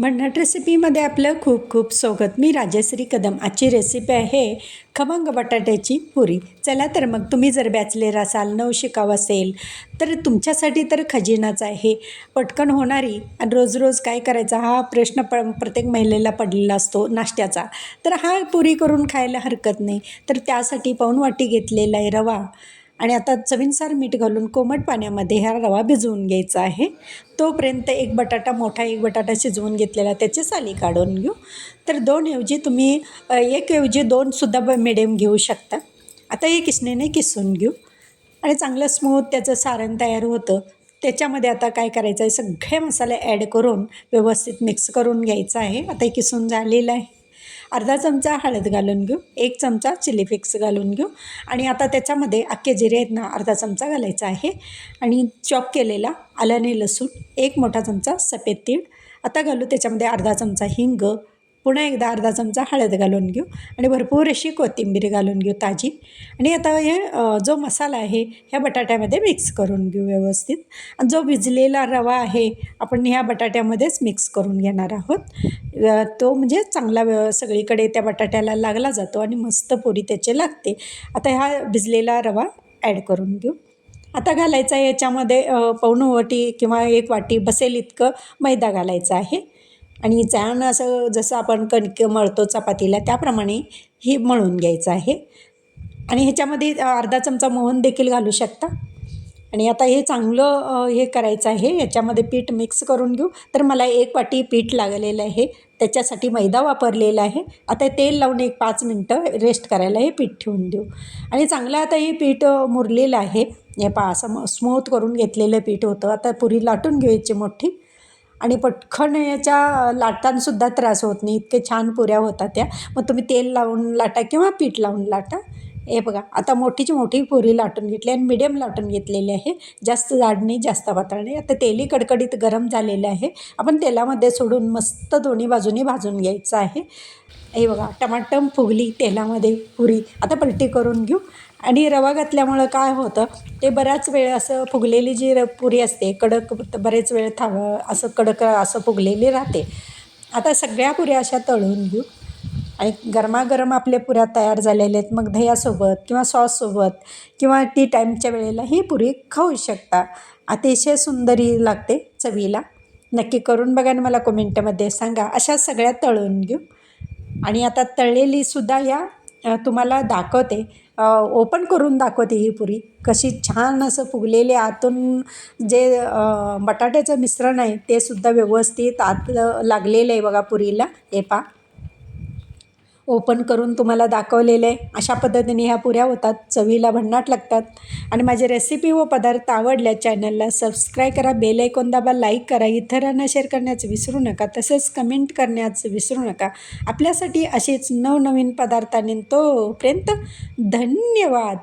भन्नाट रेसिपीमध्ये आपलं खूप खूप स्वागत. मी राजश्री कदम. आजची रेसिपी आहे खमंग बटाट्याची पुरी. चला तर मग तुम्ही जर बॅचलेर असाल नऊ शिकाव असेल तर तुमच्यासाठी तर खजिनाच आहे. पटकन होणारी आणि रोज रोज काय करायचा हा प्रश्न प प्रत्येक महिलेला पडलेला असतो नाश्त्याचा. तर हा पुरी करून खायला हरकत नाही. तर त्यासाठी पाऊण वाटी घेतलेला आहे रवा. आणि आता चवीनुसार मीठ घालून कोमट पाण्यामध्ये हा रवा भिजवून घ्यायचा आहे. तोपर्यंत एक बटाटा मोठा एक बटाटा शिजवून घेतलेला त्याची साली काढून घेऊ. तर दोन ऐवजी तुम्ही एक ऐवजी दोनसुद्धा ब मिडियम घेऊ शकता. आता हे किसणीने किसून घेऊ. आणि चांगलं स्मूथ त्याचं सारण तयार होतं. त्याच्यामध्ये आता काय करायचं आहे? सगळे मसाले ॲड करून व्यवस्थित मिक्स करून घ्यायचं आहे. आता हे किसून झालेलं आहे. अर्धा चमचा हळद घालून घेऊ एक चमचा चिली फ्लेक्स घालून घेऊ आणि आता त्याच्यामध्ये अख्खे जिरे आहेत ना अर्धा चमचा घालायचा आहे. आणि चॉप केलेला आल्याने लसूण एक मोठा चमचा सफेद तीळ. आता घालू त्याच्यामध्ये अर्धा चमचा हिंग पुन्हा एकदा अर्धा चमचा हळद घालून घेऊ आणि भरपूर अशी कोथिंबीर घालून घेऊ ताजी. आणि आता हे जो मसाला आहे ह्या बटाट्यामध्ये मिक्स करून घेऊ व्यवस्थित. आणि जो भिजलेला रवा आहे आपण ह्या बटाट्यामध्येच मिक्स करून घेणार आहोत. तो म्हणजे चांगला व्य सगळीकडे त्या बटाट्याला लागला जातो आणि मस्त पोरी त्याचे लागते. आता ह्या भिजलेला रवा ॲड करून घेऊ. आता घालायचा याच्यामध्ये अ, वाटी किंवा एक वाटी बसेल इतकं मैदा घालायचा आहे. आणि जाण असं जसं आपण कणक मळतो चपातीला त्याप्रमाणे हे मळून घ्यायचं आहे. आणि ह्याच्यामध्ये अर्धा चमचा मोहन देखील घालू शकता. आणि आता हे चांगलं हे करायचं आहे. याच्यामध्ये पीठ मिक्स करून घेऊ. तर मला एक वाटी पीठ लागलेलं आहे. त्याच्यासाठी मैदा वापरलेला आहे. आता तेल लावून एक पाच मिनटं रेस्ट करायला हे पीठ ठेवून देऊ. आणि चांगलं आता हे पीठ मुरलेलं आहे. हे पा असं स्मूथ करून घेतलेलं पीठ होतं. आता पुरी लाटून घ्यायची मोठी. आणि पटकन याच्या लाटांसुद्धा त्रास होत नाही. इतके छान पुऱ्या होतात त्या. मग तुम्ही तेल लावून लाटा किंवा पीठ लावून लाटा. हे बघा आता मोठीची मोठी पुरी लाटून घेतली आणि मिडियम लाटून घेतलेली आहे. जास्त जाड नाही जास्त पातळ नाही. आता तेली कडकडीत गरम झालेलं आहे. आपण तेलामध्ये सोडून मस्त दोन्ही बाजूनी भाजून घ्यायचं आहे. हे बघा टमाटम फुगली तेलामध्ये पुरी. आता पलटी करून घेऊ. आणि रवा घातल्यामुळं काय होतं ते बराच वेळ असं फुगलेली जी र पुरी असते कडक बरेच वेळ थांब असं कडक असं फुगलेली राहते. आता सगळ्या पुऱ्या अशा तळून घेऊ. आणि गरमागरम आपल्या पुऱ्या तयार झालेल्या आहेत. मग दह्यासोबत किंवा सॉससोबत किंवा टी टाईमच्या वेळेला ही पुरी खाऊ शकता. अतिशय सुंदरी लागते चवीला. नक्की करून बघा आणि मला कमेंटमध्ये सांगा. अशा सगळ्या तळून घेऊ. आणि आता तळलेली सुद्धा या तुम्हाला दाखवते. ओपन करून दाखवते ही पुरी. कशी छान असं फुगलेले आतून जे बटाट्याचं मिश्रण आहे ते सुद्धा व्यवस्थित आत लागलेलं आहे बघा पुरीला. हे पा ओपन करून तुम्हाला दाखवलेलं आहे. अशा पद्धतीने ह्या पुऱ्या होतात चवीला भन्नाट लागतात. आणि माझे रेसिपी व पदार्थ आवडल्या चॅनलला सबस्क्राईब करा बेल ऐकून दाबा लाईक करा. इतरांना शेअर करण्याचं विसरू नका तसेच कमेंट करण्याचं विसरू नका. आपल्यासाठी असेच नवनवीन पदार्थांनी तोपर्यंत धन्यवाद.